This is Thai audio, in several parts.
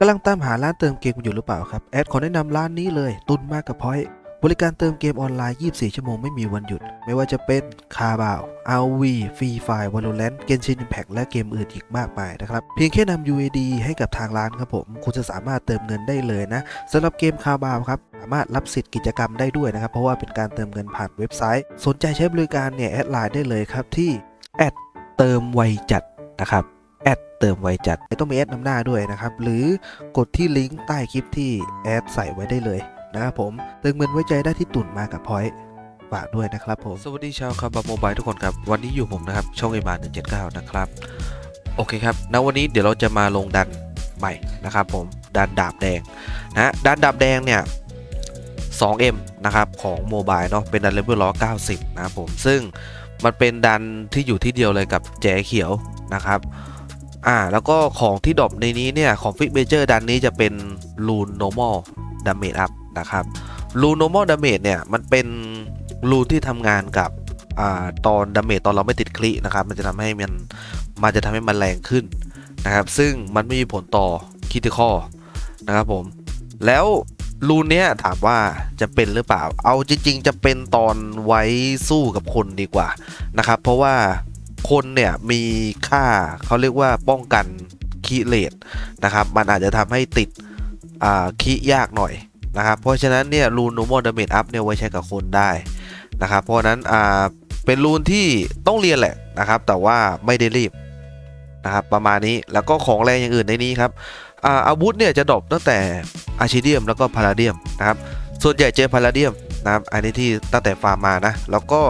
กำลังตามหาร้านเติมเกมอยู่หรือเปล่าครับ แอดขอแนะนำร้านนี้เลย ตุนมากกับพอยบริการเติมเกมออนไลน์ 24 ชั่วโมงไม่มีวันหยุด ไม่ว่าจะเป็นคาบาว RV Free Fire Valorant Genshin Impact และเกมอื่นอีกมากมายนะครับ เพียงแค่นำ UAD ให้กับทางร้านครับผม คุณจะสามารถเติมเงินได้เลยนะสำหรับเกมคาบาวครับสามารถรับสิทธิ์กิจกรรมได้ด้วยนะครับ เพราะว่าเป็นการเติมเงินผ่านเว็บไซต์ สนใจใช้บริการเนี่ย แอดไลน์ได้เลยครับที่แอดเติมไวจัดนะครับ แอดเติมไวจัดต้องมีแอดนำหน้าด้วยนะครับ หรือกดที่ลิงก์ใต้คลิปที่แอดใส่ไว้ได้เลยนะครับผมเติมเงินไว้ใจได้ที่ตุ่นมากับพอยต์ฝากด้วยนะครับผมสวัสดีชาวคาบาโมบายทุกคนครับ วันนี้อยู่ผมนะครับ ช่องเอมา179นะครับ โอเคครับณวันนี้เดี๋ยวเราจะมาลงดันใหม่นะครับผมดันดาบแดงนะดันดาบแดงเนี่ย 2M นะครับของโมบายเนาะเป็นดันเลเวลล้อ90 นะครับผมซึ่งมันเป็นดันที่อยู่ที่เดียวเลยกับแจ๋เขียวนะครับ อ่าแล้วก็ของที่ดรอปในนี้เนี่ย ของฟิกเบเจอร์ดันนี้จะเป็นลูน normal damage up นะครับลูน normal damage เนี่ยมันเป็นลูนที่ทำงานกับอ่าตอนดาเมจตอนเราไม่ติดคลินะครับมันจะทำให้มันมันจะทำให้มันแรงขึ้นนะครับซึ่งมันไม่มีผลต่อคิติคอนะครับผมแล้วรูนเนี้ยถามว่าจะเป็นหรือเปล่า เอาจริง ๆ จะเป็นตอนไว้สู้กับคนดีกว่านะครับ เพราะว่า คนเนี่ยมีค่าเขาเรียกว่าป้องกันคีเลตนะครับ มันอาจจะทำให้ติดคียากหน่อยนะครับ เพราะฉะนั้นเนี่ยรูน normal damage up เนี่ยไว้ใช้กับคนได้นะครับ เพราะนั้นเป็นรูนที่ต้องเรียนแหละนะครับ แต่ว่าไม่ได้รีบนะครับประมาณนี้แล้วก็ของแรงอย่างอื่นในนี้ครับอาอาวุธเนี่ยจะดรอปตั้งแต่อาชิเดียมแล้วก็พาราเดียมนะครับส่วนใหญ่เจอพาราเดียมนะครับอันนี้ที่ตั้งแต่ฟาร์มมานะแล้วก็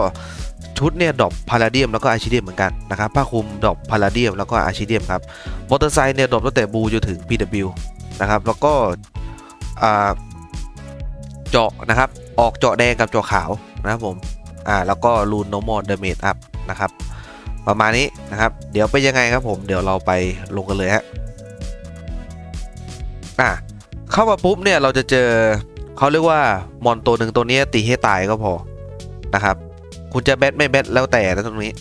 ชุดเนี่ยดอปพาราเดียมแล้วก็อาชิเดียมเหมือนกันนะครับผ้าคลุมดอปพาราเดียมแล้วก็อาชิเดียมครับมอเตอร์ไซค์เนี่ยดอปตั้งแต่บูจนถึง PW นะครับแล้วก็เจาะนะครับออกเจาะแดงกับเจาะขาวนะครับผมอ่าแล้วก็รูนโนมอลเดเมจอัพนะครับประมาณนี้นะครับ เดี๋ยวไปยังไงครับผมเดี๋ยวเราไปลงกันเลยฮะอะเข้ามาปุ๊บเนี่ยเราจะเจอเขาเรียกว่ามอนตัวหนึ่งตัวนี้ตีให้ตายก็พอนะครับ คุณจะแบทไม่แบทแล้วแต่นะตรงนี้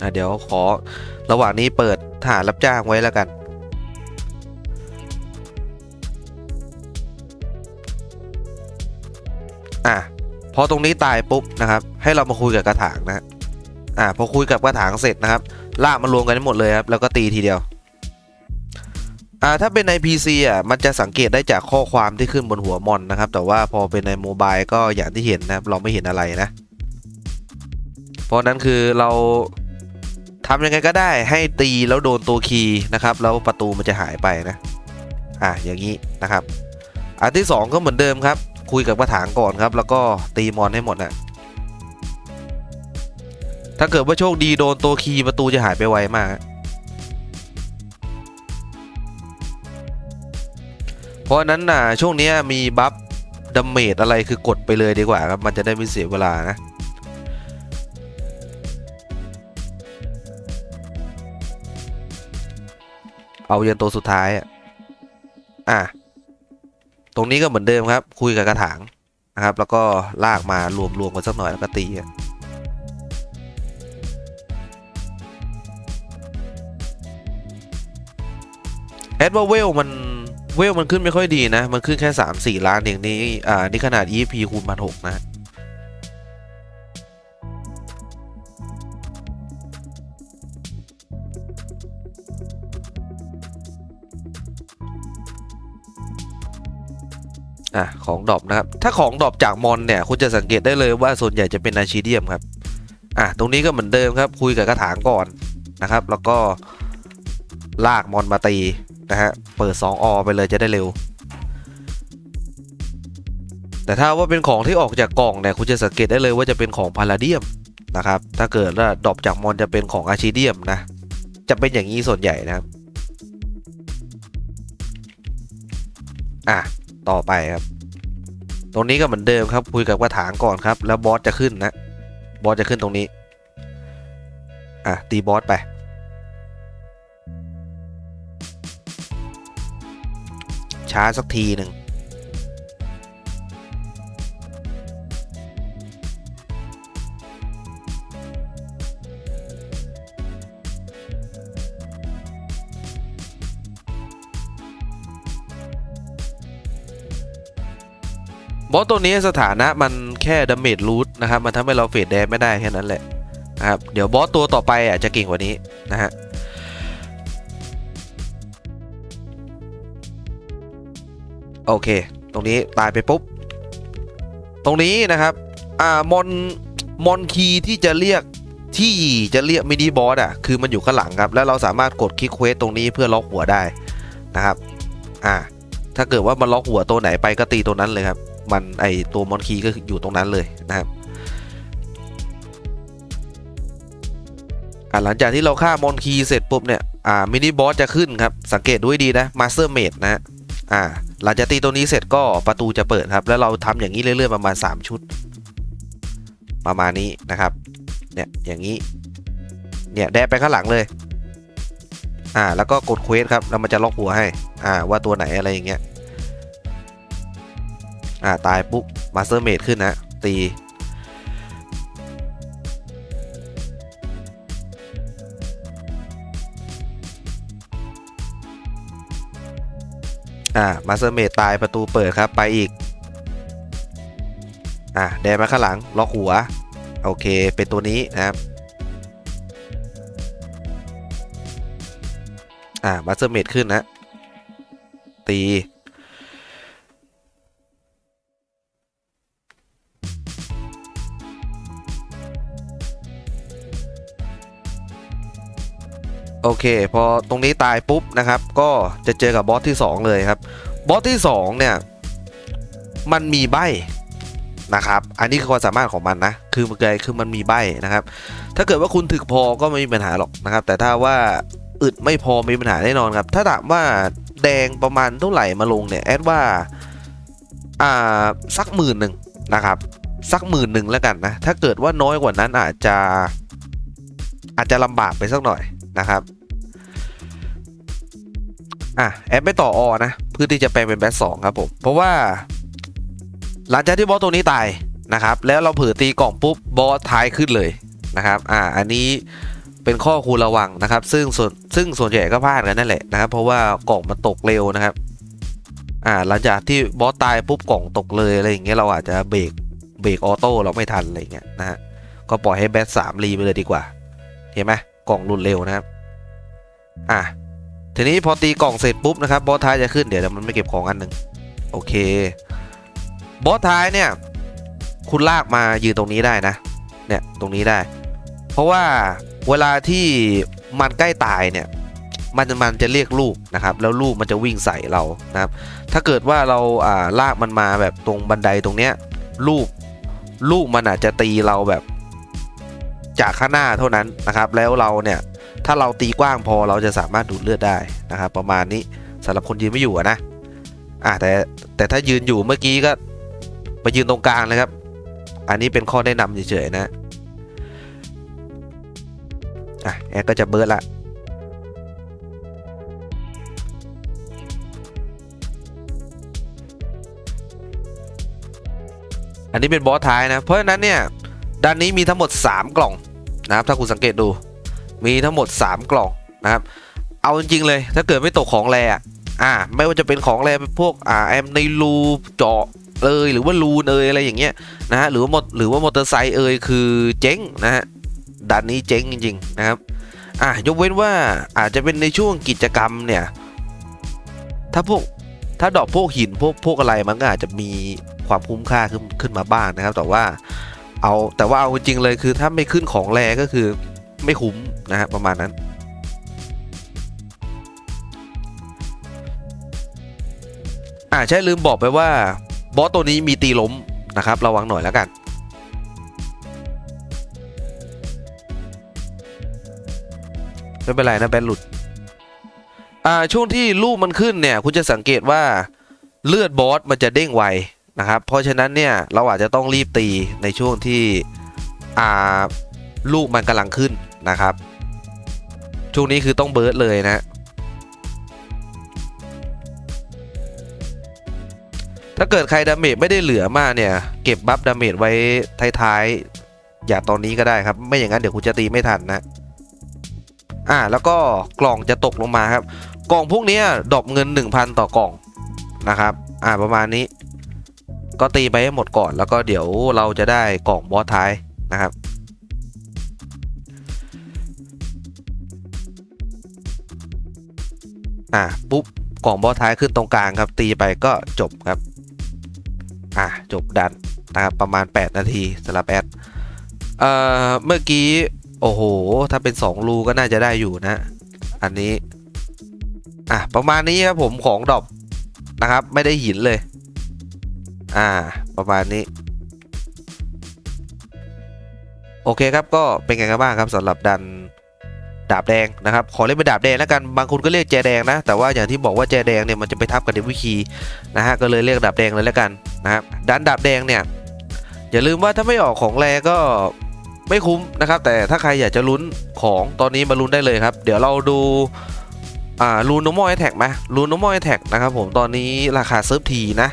อะเดี๋ยวขอระหว่างนี้เปิดฐานรับจ้างไว้แล้วกัน อะพอตรงนี้ตายปุ๊บนะครับ ให้เรามาคุยกับกระถางนะอะพอคุยกับกระถางเสร็จนะครับลากมารวมกันให้งหมดเลยครับแล้วก็ตีทีเดียว อ่าถ้าเป็นใน PC อะมันจะสังเกตได้จากข้อความที่ขึ้นบนหัวมอนนะครับ แต่ว่าพอเป็นในโมบายก็อย่างที่เห็นนะครับเราไม่เห็นอะไรนะ เพราะนั้นคือเราทำยังไงก็ได้ให้ตีแล้วโดนตัวคีย์นะครับ แล้วประตูมันจะหายไปนะ อะอย่างนี้นะครับ อันที่ 2 ก็เหมือนเดิมครับ คุยกับกระถางก่อนครับ แล้วก็ตีมอนให้หมดนะถ้าเกิดว่าโชคดีโดนตัวคีย์ประตูจะหายไปไวมาก ราะนั้นน่ะช่วงนี้มีบัฟดาเมจอะไรคือกดไปเลยดีกว่าครับ มันจะได้ไม่เสียเวลานะเอายันตัวสุดท้ายอะอะ ตรงนี้ก็เหมือนเดิมครับ คุยกับกระถางนะครับ แล้วก็ลากมารวมๆกันสักหน่อยแล้วก็ตีอะแอดว่าเวลมัน เวลมันขึ้นไม่ค่อยดีนะ มันขึ้นแค่ 3 4 ล้านเองนี่อ่านี่ขนาด EP คูณพันหกนะอะของดอปนะครับ ถ้าของดอปจากมอนเนี่ยคุณจะสังเกตได้เลยว่าส่วนใหญ่จะเป็นอาชีเดียมครับอะตรงนี้ก็เหมือนเดิมครับ คุยกับกระถางก่อนนะครับ แล้วก็ลากมอนมาตี นะฮะ เปิด2อไปเลยจะได้เร็ว แต่ถ้าว่าเป็นของที่ออกจากกล่องเนี่ยคุณจะสังเกตได้เลยว่าจะเป็นของพาราเดียมนะครับ ถ้าเกิดว่าดรอปจากมอนจะเป็นของอาชีเดียมนะ จะเป็นอย่างนี้ส่วนใหญ่นะครับ อะ ต่อไปครับ ตรงนี้ก็เหมือนเดิมครับคุยกับกระถางก่อนครับ แล้วบอสจะขึ้นนะ บอสจะขึ้นตรงนี้ อะ ตีบอสไป ช้าสักทีหนึ่งบอสตัวนี้สถานะมันแค่ดาเมจรูทนะครับ มันทำให้เราเฟดแดมไม่ได้แค่นั้นแหละนะครับ เดี๋ยวบอสตัวต่อไปอาจจะเก่งกว่านี้นะฮะ โอเค ตรงนี้ตายไปปุ๊บ ตรงนี้นะครับอ่ามอนมอนคีที่จะเรียกที่จะเรียกมินิบอสอะคือมันอยู่ข้างหลังครับ แล้วเราสามารถกดคลิกเควสตรงนี้เพื่อล็อกหัวได้นะครับอ่าถ้าเกิดว่ามันล็อกหัวตัวไหนไปก็ตีตัวนั้นเลยครับ มันไอตัวมอนคีก็อยู่ตรงนั้นเลยนะครับอ่าหลังจากที่เราฆ่ามอนคีเสร็จปุ๊บเนี่ย อ่า มินิบอสจะขึ้นครับ สังเกตด้วยดีนะ มาสเตอร์เมดนะฮะ อ่า หลังจากตีตัวนี้เสร็จก็ประตูจะเปิดครับ แล้วเราทำอย่างนี้เรื่อยๆประมาณ 3 ชุด ประมาณนี้นะครับ เนี่ยอย่างนี้ เนี่ยแดบไปข้างหลังเลย อ่า แล้วก็กดเควสครับ แล้วมันจะล็อกหัวให้ อ่า ว่าตัวไหนอะไรอย่างเงี้ย อ่า ตายปุ๊บมาสเตอร์เมดขึ้นนะตี อ่ามาสเตอร์เมดตายประตูเปิดครับไปอีก อ่าแดนมาข้างหลังล็อกหัว โอเค เป็นตัวนี้นะครับ อ่ามาสเตอร์เมดขึ้นนะ ตี โอเค พอตรงนี้ตายปุ๊บนะครับ ก็จะเจอกับบอสที่ 2 เลยครับ บอสที่ 2 เนี่ย มันมีใบนะครับ อันนี้คือความสามารถของมันนะ คือมันเกยคือมันมีใบนะครับ ถ้าเกิดว่าคุณถึกพอก็ไม่มีปัญหาหรอกนะครับ แต่ถ้าว่าอึดไม่พอมีปัญหาแน่นอนครับ ถ้าถามว่าแดงประมาณเท่าไหร่มาลงเนี่ยแอดว่า อ่าสักหมื่นหนึ่งนะครับ สักหมื่นหนึ่งแล้วกันนะ ถ้าเกิดว่าน้อยกว่านั้นอาจจะอาจจะลำบากไปสักหน่อย นะครับอะแอดไม่ต่ออนะเพื่อที่จะแปลงเป็นแบทสองครับผม เพราะว่า หลังจากที่บอสตัวนี้ตายนะครับ แล้วเราเผลอตีกล่องปุ๊บบอสท้ายขึ้นเลยนะครับ อ่าอันนี้เป็นข้อควรระวังนะครับ ซึ่งส่วนซึ่งส่วนใหญ่ก็พลาดกันนั่นแหละนะครับ เพราะว่ากล่องมันตกเร็วนะครับ อ่าหลังจากที่บอสตายปุ๊บกล่องตกเลยอะไรอย่างเงี้ยเราอาจจะเบรกเบรกออโต้เราไม่ทันอะไรเงี้ยนะฮะก็ปล่อยให้แบทสามรีไปเลยดีกว่าเห็นไหม กล่องรุนเร็วนะครับ อะ ทีนี้พอตีกล่องเสร็จปุ๊บนะครับบอสท้ายจะขึ้นเดี๋ยวมันไม่เก็บของอันหนึ่งโอเค บอสท้ายเนี่ย คุณลากมายืนตรงนี้ได้นะ เนี่ยตรงนี้ได้ เพราะว่าเวลาที่มันใกล้ตายเนี่ย มันมันจะเรียกลูกนะครับ แล้วลูกมันจะวิ่งใส่เรานะครับ ถ้าเกิดว่าเราอ่าลากมันมาแบบตรงบันไดตรงเนี้ยลูกลูกมันอาจจะตีเราแบบ จากข้างหน้าเท่านั้นนะครับ แล้วเราเนี่ยถ้าเราตีกว้างพอเราจะสามารถดูดเลือดได้นะครับ ประมาณนี้สำหรับคนยืนไม่อยู่นะอะแต่แต่ถ้ายืนอยู่เมื่อกี้ก็ไปยืนตรงกลางเลยครับ อันนี้เป็นข้อแนะนำเฉยๆนะอะแอร์ก็จะเบิร์ดละอันนี้เป็นบอสท้ายนะ เพราะฉะนั้นเนี่ย ด้านนี้มีทั้งหมด 3 กล่องนะครับ ถ้าคุณสังเกตดู มีทั้งหมด 3 กล่องนะครับ เอาจริงๆเลย ถ้าเกิดไม่ตกของแรอะอ่า ไม่ว่าจะเป็นของแรเป็นพวกอ่าแอมในรูเจาะเอยหรือว่ารูนเอยอะไรอย่างเงี้ยนะฮะหรือว่ามอหรือว่ามอเตอร์ไซค์เอยคือเจ๊งนะฮะด่านนี้เจ๊งจริงๆนะครับอะยกเว้นว่าอาจจะเป็นในช่วงกิจกรรมเนี่ย ถ้าพวกถ้าดอกพวกหินพวกพวกอะไรมันก็อาจจะมีความคุ้มค่าขึ้นขึ้นมาบ้างนะครับ แต่ว่า เอาแต่ว่าเอาจริงเลยคือถ้าไม่ขึ้นของแรก็คือไม่คุ้มนะฮะประมาณนั้น อ่าใช่ลืมบอกไปว่าบอสตัวนี้มีตีล้มนะครับ ระวังหน่อยแล้วกันไม่เป็นไรนะแบนหลุด อ่าช่วงที่ลูกมันขึ้นเนี่ย คุณจะสังเกตว่าเลือดบอสมันจะเด้งไว นะครับ เพราะฉะนั้นเนี่ยเราอาจจะต้องรีบตีในช่วงที่อาลูกมันกำลังขึ้นนะครับ ช่วงนี้คือต้องเบิร์ดเลยนะถ้าเกิดใครดาเมจไม่ได้เหลือมากเนี่ยเก็บบัฟดาเมจไว้ท้ายๆอย่าตอนนี้ก็ได้ครับ ไม่อย่างนั้นเดี๋ยวคุณจะตีไม่ทันนะอ่าแล้วก็กล่องจะตกลงมาครับ กล่องพวกนี้ดอปเงิน 1,000 ต่อกล่องนะครับ อ่าประมาณนี้ ก็ตีไปให้หมดก่อนแล้วก็เดี๋ยวเราจะได้กล่องบอสท้ายนะครับ อะปุ๊บกล่องบอสท้ายขึ้นตรงกลางครับ ตีไปก็จบครับ อะจบดันนะครับประมาณ 8 นาทีสำหรับแอดเอ่อเมื่อกี้ โอ้โห ถ้าเป็น 2 รูก็น่าจะได้อยู่นะ อันนี้ อะ ประมาณนี้ครับผมของดอปนะครับ ไม่ได้หินเลย อ่า ประมาณนี้ โอเคครับก็เป็นไงกันบ้างครับสำหรับดันดาบแดงนะครับ ขอเรียกเป็นดาบแดงแล้วกัน บางคนก็เรียกแจแดงนะ แต่ว่าอย่างที่บอกว่าแจแดงเนี่ยมันจะไปทับกับเดวิคีนะฮะ ก็เลยเรียกดาบแดงเลยแล้วกันนะครับดันดาบแดงเนี่ยอย่าลืมว่าถ้าไม่ออกของแรก็ไม่คุ้มนะครับ แต่ถ้าใครอยากจะลุ้นของตอนนี้มาลุ้นได้เลยครับ เดี๋ยวเราดูอ่าลูน normal attack ไหมลูน normal attack นะครับผมตอนนี้ราคาเซิร์ฟทีนะ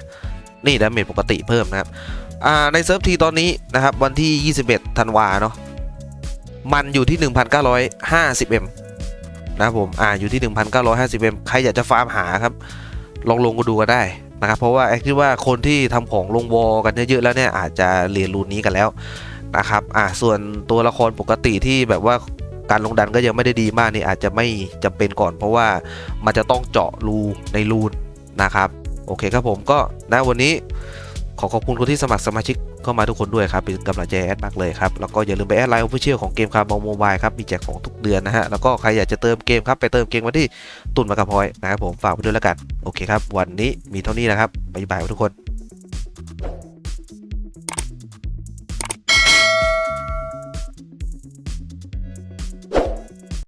นี่ดาเมจปกติเพิ่มนะครับในเซิร์ฟทีตอนนี้นะครับวันที่ 21ธันวาเนาะมันอยู่ที่ 1,950m นะครับผมอ่าอยู่ที่ 1,950m ใครอยากจะฟาร์มหาครับ ลองลงก็ดูกันได้นะครับเพราะว่าแอคคิดว่าคนที่ทำของลงวอกันเยอะๆแล้วเนี่ยอาจจะเรียนรูนนี้กันแล้วนะครับอ่าส่วนตัวละครปกติที่แบบว่าการลงดันก็ยังไม่ได้ดีมากนี่อาจจะไม่จำเป็นก่อน เพราะว่ามันจะต้องเจาะรูในรูนนะครับ โอเคครับผมก็นะวันนี้ขอขอบคุณคนที่สมัครสมาชิกเข้ามาทุกคนด้วยครับ เป็นกำลังใจแอดมากเลยครับ แล้วก็อย่าลืมไปแอดไลน์ออฟฟิเชียลของเกมคาร์บอโมบายครับ มีแจกของทุกเดือนนะฮะ แล้วก็ใครอยากจะเติมเกมครับ ไปเติมเกมมาที่ตุนมากระพอยนะครับผม ฝากไปด้วยแล้วกัน โอเคครับ วันนี้มีเท่านี้นะครับบ๊ายบายทุกคน